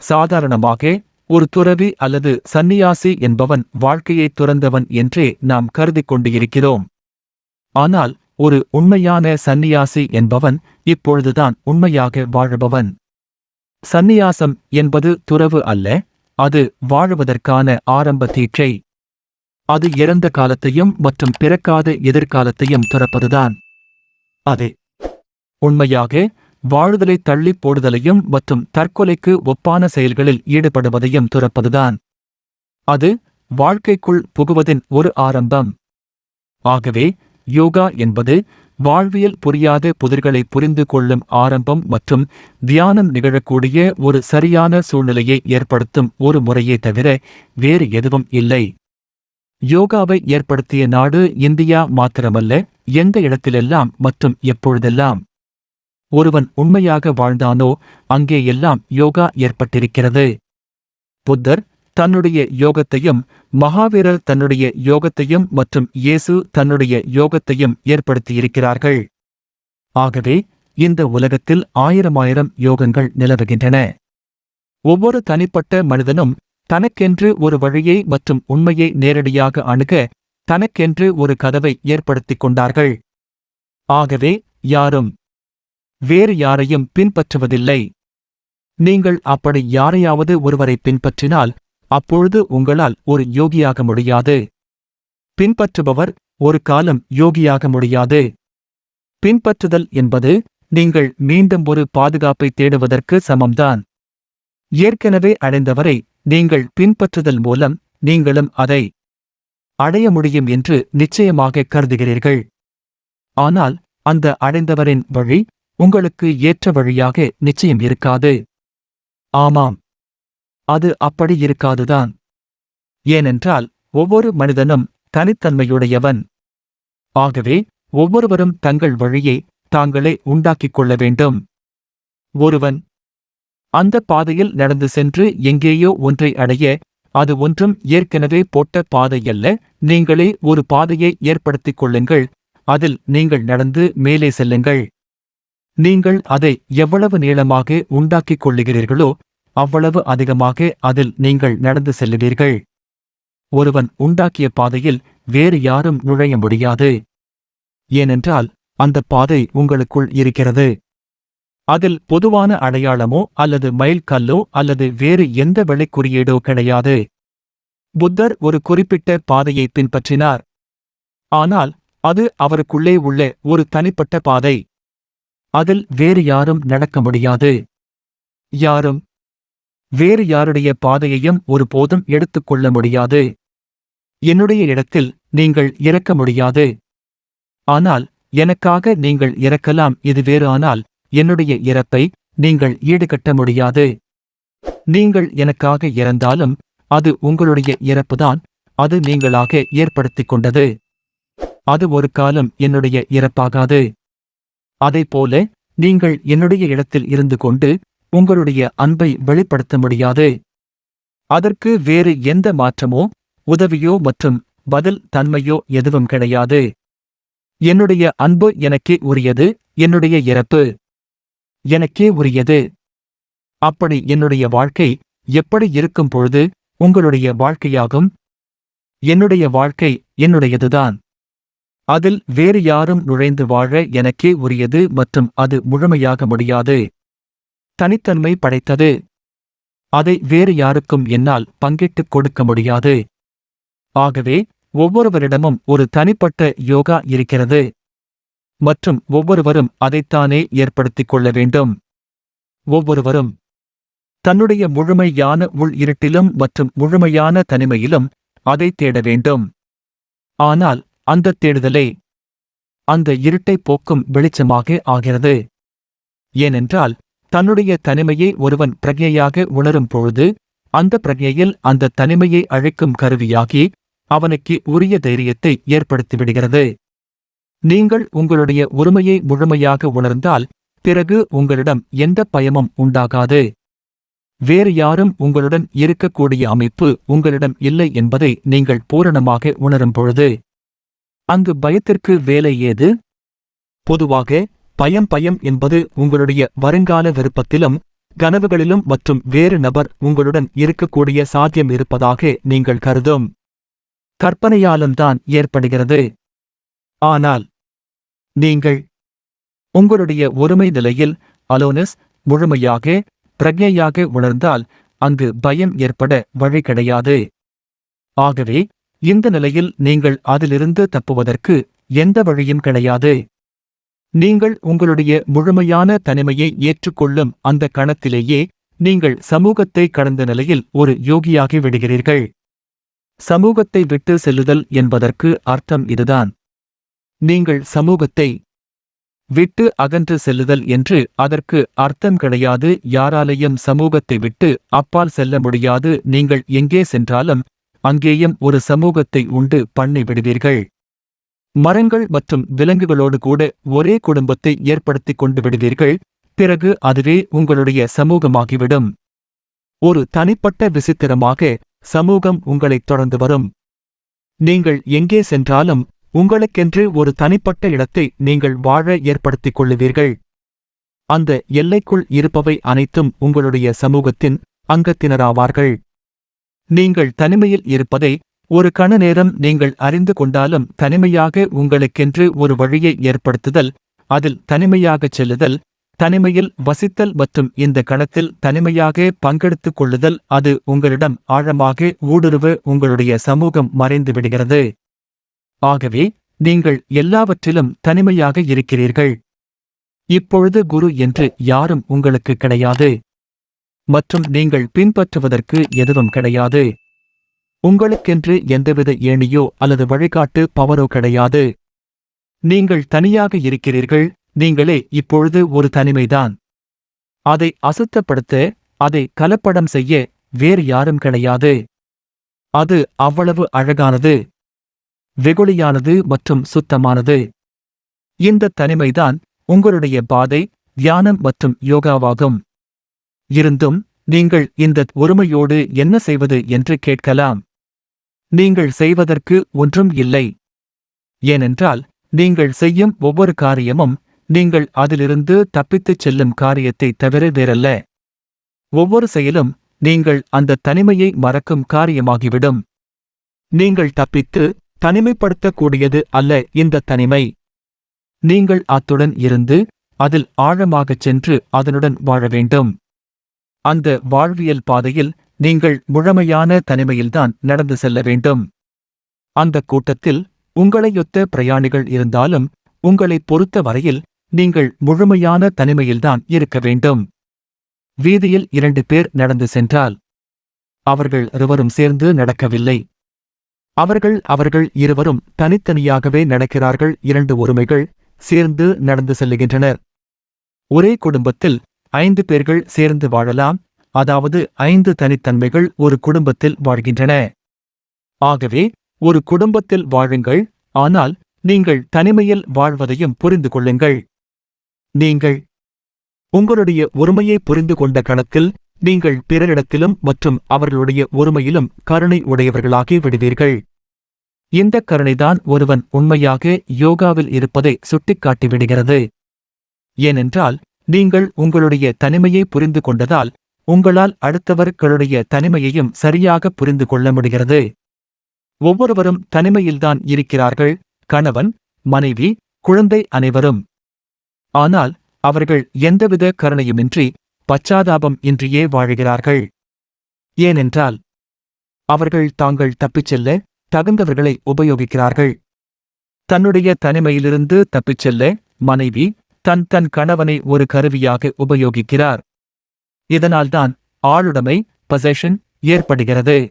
சாதாரணமாக ஒரு துறவி அல்லது சந்நியாசி என்பவன் வாழ்க்கையை துறந்தவன் என்றே நாம் கருதி கொண்டு இருக்கிறோம் ஆனால் ஒரு உண்மையான சந்நியாசி என்பவன் இப்பொழுதுதான் உண்மையாக வாழுபவன். சந்நியாசம் என்பது துறவு அல்ல அது வாழுவதற்கான ஆரம்ப தீட்சை. அது இறந்த காலத்தையும் மற்றும் பிறக்காத எதிர்காலத்தையும் துறப்பதுதான். அதே உண்மையாக வாழுதலை தள்ளி போடுதலையும் மற்றும் தற்கொலைக்கு ஒப்பான செயல்களில் ஈடுபடுவதையும் துறப்பதுதான். அது வாழ்க்கைக்குள் புகுவதின் ஒரு ஆரம்பம். ஆகவே யோகா என்பது வாழ்வியல் புரியாத புதிர்களை புரிந்து கொள்ளும் ஆரம்பம் மற்றும் தியானம் நிகழக்கூடிய ஒரு சரியான சூழ்நிலையை ஏற்படுத்தும் ஒரு முறையே தவிர வேறு எதுவும் இல்லை. யோகாவை ஏற்படுத்திய நாடு இந்தியா மாத்திரமல்ல எந்த இடத்திலெல்லாம் மற்றும் எப்பொழுதெல்லாம்? ஒருவன் உண்மையாக வாழ்ந்தானோ அங்கே எல்லாம் யோகா ஏற்பட்டிருக்கிறது. புத்தர் தன்னுடைய யோகத்தையும் மகாவீரர் தன்னுடைய யோகத்தையும் மற்றும் இயேசு தன்னுடைய யோகத்தையும் ஏற்படுத்தியிருக்கிறார்கள். ஆகவே இந்த உலகத்தில் ஆயிரமாயிரம் யோகங்கள் நிலவுகின்றன. ஒவ்வொரு தனிப்பட்ட மனிதனும் தனக்கென்று ஒரு வழியை மற்றும் உண்மையை நேரடியாக அணுக தனக்கென்று ஒரு கதவை ஏற்படுத்திக் கொண்டார்கள். ஆகவே யாரும் வேறு யாரையும் பின்பற்றுவதில்லை. நீங்கள் அப்படி யாரையாவது ஒருவரை பின்பற்றினால் அப்பொழுது உங்களால் ஒரு யோகியாக முடியாது. பின்பற்றுபவர் ஒரு காலம் யோகியாக முடியாது. பின்பற்றுதல் என்பது நீங்கள் மீண்டும் ஒரு பாதுகாப்பை தேடுவதற்கு சமம்தான். ஏற்கனவே அடைந்தவரை நீங்கள் பின்பற்றுதல் மூலம் நீங்களும் அதை அடைய முடியும் என்று நிச்சயமாக கருதுகிறீர்கள். ஆனால் அந்த அடைந்தவரின் வழி உங்களுக்கு ஏற்ற வழியாக நிச்சயம் இருக்காது. ஆமாம். அது அப்படி இருக்காதுதான். ஏனென்றால் ஒவ்வொரு மனிதனும் தனித்தன்மையுடையவன். ஆகவே ஒவ்வொருவரும் தங்கள் வழியை தாங்களே உண்டாக்கிக் கொள்ள வேண்டும். ஒருவன் அந்த பாதையில் நடந்து சென்று எங்கேயோ ஒன்றை அடைய அது ஒன்றும் ஏற்கனவே போட்ட பாதையல்ல நீங்களே ஒரு பாதையை ஏற்படுத்திக் கொள்ளுங்கள் அதில் நீங்கள் நடந்து மேலே செல்லுங்கள். நீங்கள் அதை எவ்வளவு நீளமாக உண்டாக்கிக் கொள்ளுகிறீர்களோ அவ்வளவு அதிகமாக அதில் நீங்கள் நடந்து செல்லுவீர்கள். ஒருவன் உண்டாக்கிய பாதையில் வேறு யாரும் நுழைய முடியாது. ஏனென்றால் அந்த பாதை உங்களுக்குள் இருக்கிறது. அதில் பொதுவான அடையாளமோ அல்லது மைல் கல்லோ அல்லது வேறு எந்த வெளிக்குறியீடோ கிடையாது. புத்தர் ஒரு குறிப்பிட்ட பாதையை பின்பற்றினார். ஆனால் அது அவருக்குள்ளே உள்ள ஒரு தனிப்பட்ட பாதை. அதில் வேறு யாரும் நடக்க முடியாது. யாரும்? வேறு யாருடைய பாதையையும் ஒருபோதும் எடுத்துக்கொள்ள முடியாது. என்னுடைய இடத்தில் நீங்கள் இறக்க முடியாது. ஆனால் எனக்காக நீங்கள் இறக்கலாம் இது வேறு ஆனால் என்னுடைய இறப்பை நீங்கள் ஈடுகட்ட முடியாது. நீங்கள் எனக்காக இறந்தாலும் அது உங்களுடைய இறப்புதான் அது நீங்களாக ஏற்படுத்திக் கொண்டது. அது ஒரு காலம் என்னுடைய இறப்பாகாது. அதைப்போல நீங்கள் என்னுடைய இடத்தில் இருந்து கொண்டு உங்களுடைய அன்பை வெளிப்படுத்த முடியாது அதற்கு வேறு எந்த மாற்றமோ உதவியோ மற்றும் பதில் தன்மையோ எதுவும் கிடையாது. என்னுடைய அன்பு எனக்கே உரியது என்னுடைய இறப்பு எனக்கே உரியது. அப்படி என்னுடைய வாழ்க்கை எப்படி இருக்கும் பொழுது உங்களுடைய வாழ்க்கையாகும்? என்னுடைய வாழ்க்கை என்னுடையதுதான். அதில் வேறு யாரும் நுழைந்து வாழ எனக்கே உரியது மற்றும் அது முழுமையாக முடியாது. தனித்தன்மை படைத்தது. அதை வேறு யாருக்கும் என்னால் பங்கிட்டுக் கொடுக்க முடியாது. ஆகவே ஒவ்வொருவரிடமும் ஒரு தனிப்பட்ட யோகா இருக்கிறது. மற்றும் ஒவ்வொருவரும் அதைத்தானே ஏற்படுத்திக் கொள்ள வேண்டும். ஒவ்வொருவரும் தன்னுடைய முழுமையான உள் இருட்டிலும் மற்றும் முழுமையான தனிமையிலும் அதை தேட வேண்டும். ஆனால் அந்த தேடுதலே அந்த இருட்டை போக்கும் வெளிச்சமாக ஆகிறது. ஏனென்றால் தன்னுடைய தனிமையை ஒருவன் பிரஜையாக உணரும் பொழுது அந்த பிரஜையில் அந்த தனிமையை அழைக்கும் கருவியாகி அவனுக்கு உரிய தைரியத்தை ஏற்படுத்திவிடுகிறது. நீங்கள் உங்களுடைய உரிமையை முழுமையாக உணர்ந்தால் பிறகு உங்களிடம் எந்த பயமும் உண்டாகாது. வேறு யாரும் உங்களுடன் இருக்கக்கூடிய அமைப்பு உங்களிடம் இல்லை என்பதை நீங்கள் பூரணமாக உணரும் பொழுது அங்கு பயத்திற்கு வேலை ஏது? பொதுவாக பயம் பயம் என்பது உங்களுடைய வருங்கால விருப்பத்திலும் கனவுகளிலும் மற்றும் வேறு நபர் உங்களுடன் இருக்கக்கூடிய சாத்தியம் இருப்பதாக நீங்கள் கருதும். கற்பனையாலும் தான் ஏற்படுகிறது. ஆனால் நீங்கள் உங்களுடைய ஒருமை நிலையில் அலோனஸ் முழுமையாக பிரக்ஞையாக உணர்ந்தால் அங்கு பயம் ஏற்பட வழி கிடையாது. ஆகவே இந்த நிலையில் நீங்கள் அதிலிருந்து தப்புவதற்கு எந்த வழியும் கிடையாது. நீங்கள் உங்களுடைய முழுமையான தனிமையை ஏற்றுக்கொள்ளும் அந்த கணத்திலேயே நீங்கள் சமூகத்தை கடந்த நிலையில் ஒரு யோகியாகி விடுகிறீர்கள். சமூகத்தை விட்டு செல்லுதல் என்பதற்கு அர்த்தம் இதுதான். நீங்கள் சமூகத்தை விட்டு அகன்று செல்லுதல் என்று அதற்கு அர்த்தம் கிடையாது. யாராலையும் சமூகத்தை விட்டு அப்பால் செல்ல முடியாது. நீங்கள் எங்கே சென்றாலும் அங்கேயும் ஒரு சமூகத்தை உண்டு பண்ணி விடுவீர்கள். மரங்கள் மற்றும் விலங்குகளோடு கூட ஒரே குடும்பத்தை ஏற்படுத்திக் கொண்டு விடுவீர்கள். பிறகு அதுவே உங்களுடைய சமூகமாகிவிடும். ஒரு தனிப்பட்ட விசித்திரமாக சமூகம் உங்களைத் தொடர்ந்து வரும். நீங்கள் எங்கே சென்றாலும் உங்களுக்கென்று ஒரு தனிப்பட்ட இடத்தை நீங்கள் வாழ ஏற்படுத்திக் கொள்ளுவீர்கள். அந்த எல்லைக்குள் இருப்பவை அனைத்தும் உங்களுடைய சமூகத்தின் அங்கத்தினராவார்கள். நீங்கள் தனிமையில் இருப்பதை ஒரு கண நேரம் நீங்கள் அறிந்து கொண்டாலும் தனிமையாக உங்களுக்கென்று ஒரு வழியை ஏற்படுத்துதல் அதில் தனிமையாகச் செல்லுதல் தனிமையில் வசித்தல் மற்றும் இந்த கணத்தில் தனிமையாக பங்கெடுத்துக் கொள்ளுதல் அது உங்களிடம் ஆழமாக ஊடுருவ உங்களுடைய சமூகம் மறைந்து விடுகிறது. ஆகவே நீங்கள் எல்லாவற்றிலும் தனிமையாக இருக்கிறீர்கள். இப்பொழுது குரு என்று யாரும் உங்களுக்கு கிடையாது. மற்றும் நீங்கள் பின்பற்றுவதற்கு எதுவும் கிடையாது. உங்களுக்கென்று எந்தவித ஏணியோ அல்லது வழிகாட்டு பவரோ கிடையாது. நீங்கள் தனியாக இருக்கிறீர்கள். நீங்களே இப்பொழுது ஒரு தனிமைதான். அதை அசுத்தப்படுத்த அதை கலப்படம் செய்ய வேறு யாரும் கிடையாது. அது அவ்வளவு அழகானது. வெகுளியானது மற்றும் சுத்தமானது. இந்த தனிமைதான் உங்களுடைய பாதை தியானம் மற்றும் யோகாவாகும். இருந்தும் நீங்கள் இந்த ஒருமையோடு என்ன செய்வது என்று கேட்கலாம். நீங்கள் செய்வதற்கு ஒன்றும் இல்லை. ஏனென்றால் நீங்கள் செய்யும் ஒவ்வொரு காரியமும் நீங்கள் அதிலிருந்து தப்பித்துச் செல்லும் காரியத்தை தவிர வேறல்ல. ஒவ்வொரு செயலும் நீங்கள் அந்த தனிமையை மறக்கும் காரியமாகிவிடும். நீங்கள் தப்பித்து தனிமைப்படுத்தக்கூடியது அல்ல இந்த தனிமை. நீங்கள் அத்துடன் இருந்து அதில் ஆழமாகச் சென்று அதனுடன் வாழ வேண்டும். அந்த வாழ்வியல் பாதையில் நீங்கள் முழமையான தனிமையில்தான் நடந்து செல்ல வேண்டும். அந்த கூட்டத்தில் உங்களையொத்த பிரயாணிகள் இருந்தாலும் உங்களை பொறுத்த வரையில் நீங்கள் முழுமையான தனிமையில்தான் இருக்க வேண்டும். வீதியில் இரண்டு பேர் நடந்து சென்றால் அவர்கள் இருவரும் சேர்ந்து நடக்கவில்லை. அவர்கள் அவர்கள் இருவரும் தனித்தனியாகவே நடக்கிறார்கள். இரண்டு ஒருமைகள் சேர்ந்து நடந்து செல்லுகின்றனர். ஒரே குடும்பத்தில் ஐந்து பேர்கள் சேர்ந்து வாழலாம். அதாவது ஐந்து தனித்தன்மைகள் ஒரு குடும்பத்தில் வாழ்கின்றன. ஆகவே ஒரு குடும்பத்தில் வாழுங்கள். ஆனால் நீங்கள் தனிமையில் வாழ்வதையும் புரிந்து கொள்ளுங்கள். நீங்கள் உங்களுடைய ஒருமையை புரிந்து கொண்ட கணத்தில் நீங்கள் பிறரிடத்திலும் மற்றும் அவர்களுடைய ஒருமையிலும் கருணை உடையவர்களாகி விடுவீர்கள். இந்த கருணைதான் ஒருவன் உண்மையாக யோகாவில் இருப்பதை சுட்டிக்காட்டிவிடுகிறது ஏனென்றால் நீங்கள் உங்களுடைய தனிமையை புரிந்து கொண்டதால் உங்களால் அடுத்தவர்களுடைய தனிமையையும் சரியாக புரிந்து கொள்ள முடிகிறது. ஒவ்வொருவரும் தனிமையில்தான் இருக்கிறார்கள். கணவன் மனைவி குழந்தை அனைவரும். ஆனால் அவர்கள் எந்தவித கருணையுமின்றி பச்சாதாபம் இன்றியே வாழ்கிறார்கள். ஏனென்றால் அவர்கள் தாங்கள் தப்பிச் செல்ல தகுந்தவர்களை உபயோகிக்கிறார்கள். தன்னுடைய தனிமையிலிருந்து தப்பிச் செல்ல மனைவி தன் தன் கணவனை ஒரு கருவியாக உபயோகிக்கிறார். இதனால்தான் ஆளுடைமை பொசெஷன் ஏற்படுகிறது.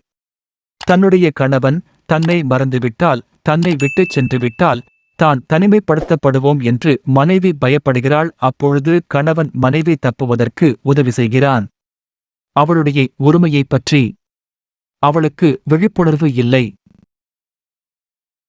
தன்னுடைய கணவன் தன்னை மறந்துவிட்டால் தன்னை விட்டுச் சென்று விட்டால் தான் தனிமைப்படுத்தப்படுவோம் என்று மனைவி பயப்படுகிறாள். அப்பொழுது கணவன் மனைவி தப்புவதற்கு உதவி செய்கிறான். அவளுடைய உரிமையைப் பற்றி அவளுக்கு விழிப்புணர்வு இல்லை.